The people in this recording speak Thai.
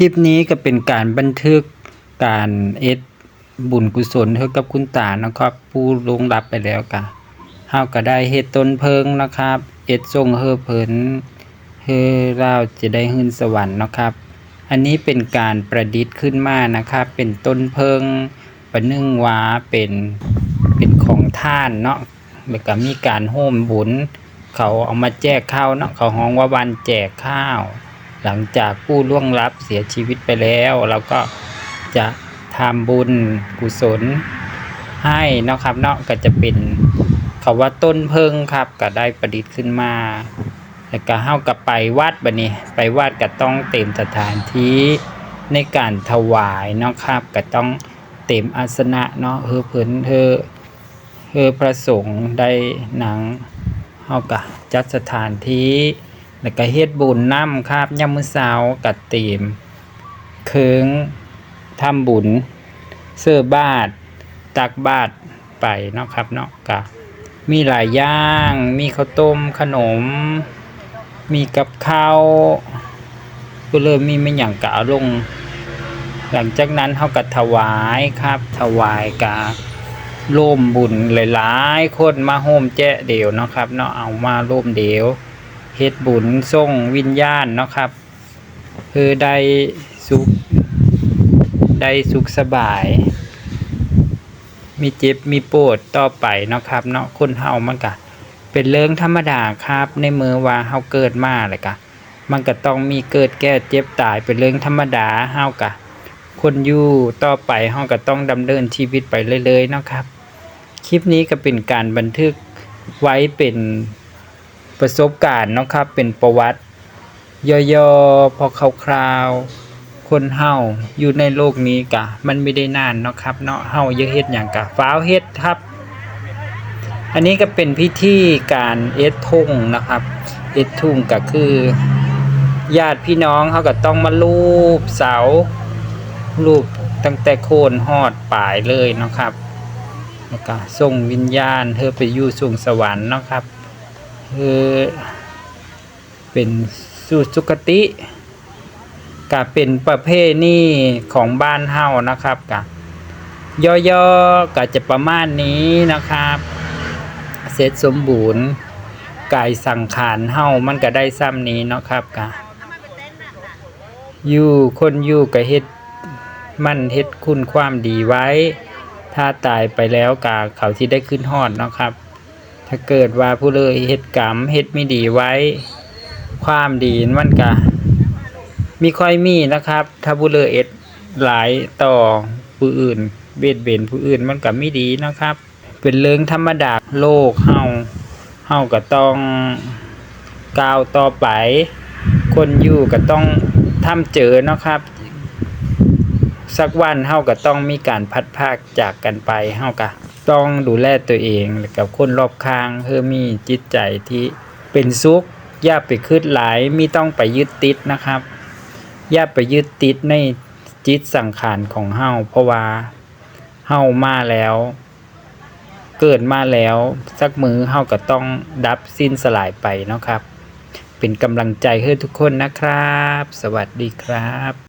ลิปนี้ก็เป็นการบันทึกการเอ็ดบุญกุศลให้กับคุณตานะครับผู้ลงรับไปแล้วกะเฮาก็ได้เฮ็ดต้นเพิงนะครับ เอ็ดส่งเฮอเพินเฮอเราจะได้ขึ้นสวรรค์นะครับ อันนี้เป็นการประดิษฐ์ขึ้นมานะครับ เป็นต้นเพิงประนึ่งว่าเป็นเป็นของท่านเนาะแล้วก็มีการโฮมบุญ เขาเอามาแจกข้าวเนาะเขาฮ้องว่าวันแจกข้าว หลังจากผู้ล่วงลับเสียชีวิตไปแล้ว เราก็จะทำบุญกุศลให้นะครับเนาะก็จะเป็นเขาว่าต้นเพิงครับ ก็ได้ประดิษฐ์ขึ้นมา แล้วก็เฮากับไปวัดบัดนี้ไปวัดก็ต้องเต็มสถานที่ในการถวายเนาะครับ ก็ต้องเต็มอาสนะเนาะเฮอเพิ่นเฮอเฮอพระสงฆ์ได้หนังเฮาก็จัดสถานที่ แล้วก็เฮ็ดบุญนํครับยามมื้อเช้าก็เตรียมเคิงทำบุญเสื้อบาท ตักบาทไปเนาะครับเนาะก็มีหลายย่าง มีข้าวต้มขนม มีกับข้าวก็เลยมีไม่หยังก็เอาลง หลังจากนั้นเฮาก็ถวายครับ ถวายกะร่วมบุญหลายๆคนมาโฮมแจ้เดียวเนาะครับเนาะเอามาร่วมเดียว เฮ็ดบุญส่งวิญญาณเนาะครับคือได้สุขได้สุขสบาย มีเจ็บมีปวดต่อไปเนาะครับเนาะคนเฮามันก็เป็นเรื่องธรรมดาครับ ในเมื่อว่าเฮาเกิดมาเลยก็มันก็ต้องมีเกิดแก่เจ็บตายเป็นเรื่องธรรมดาเฮาก็คนอยู่ต่อไปเฮาก็ต้องดำเนินชีวิตไปเรื่อยๆเนาะครับ คลิปนี้ก็เป็นการบันทึกไว้เป็น ประสบการณ์เนาะครับเป็นประวัติ ย่อๆ พอคร่าวๆ คนเฮาอยู่ในโลกนี้กะ มันไม่ได้นานเนาะครับเนาะเฮาอย่าเฮ็ดหยังกะฟ้าวเฮ็ดครับ อันนี้ก็เป็นพิธีการเอ็ดทุ่งนะครับเอ็ดทุ่งก็คือญาติพี่น้องเขาก็ต้องมาลูบเสาลูบตั้งแต่โคนฮอดปลายเลยเนาะครับแล้วก็ส่งวิญญาณเธอไปอยู่สูงสวรรค์เนาะครับ คือเป็นสู่สุคติก็เป็นประเภทนี้ของบ้านเฮานะครับกะย่อๆก็จะประมาณนี้นะครับเสร็จสมบูรณ์กายสังขารเฮามันก็ได้ซ้ำนี้เนาะครับกะอยู่คนอยู่ก็เฮ็ดมันเฮ็ดคุณความดีไว้ ถ้าตายไปแล้วกะเขาที่ได้ขึ้นฮอดเนาะครับ ถ้าเกิดว่าผู้เลยเฮ็ดกรรมเฮ็ดไม่ดีไว้ ความดีมันก็มีค่อยมีนะครับ ถ้าผู้เลยเอ็ดหลายต่อผู้อื่นเบียดเบียนผู้อื่นมันก็ไม่ดีนะครับ เป็นเรื่องธรรมดาโลกเฮาเฮาก็ต้องก้าวต่อไป คนอยู่ก็ต้องทำเจอนะครับสักวันเฮาก็ต้องมีการพัดพากจากกันไปเฮาก็ ต้องดูแลตัวเองแล้วกับคนรอบข้างเพื่อมีจิตใจที่เป็นสุขอย่าไปคิดหลายมีต้องไปยึดติดนะครับอย่าไปยึดติดในจิตสังขารของเฮาเพราะว่าเฮามาแล้ว เกิดมาแล้วสักมือเฮาก็ต้องดับสิ้นสลายไปเนาะครับ เป็นกำลังใจให้ทุกคนนะครับ สวัสดีครับ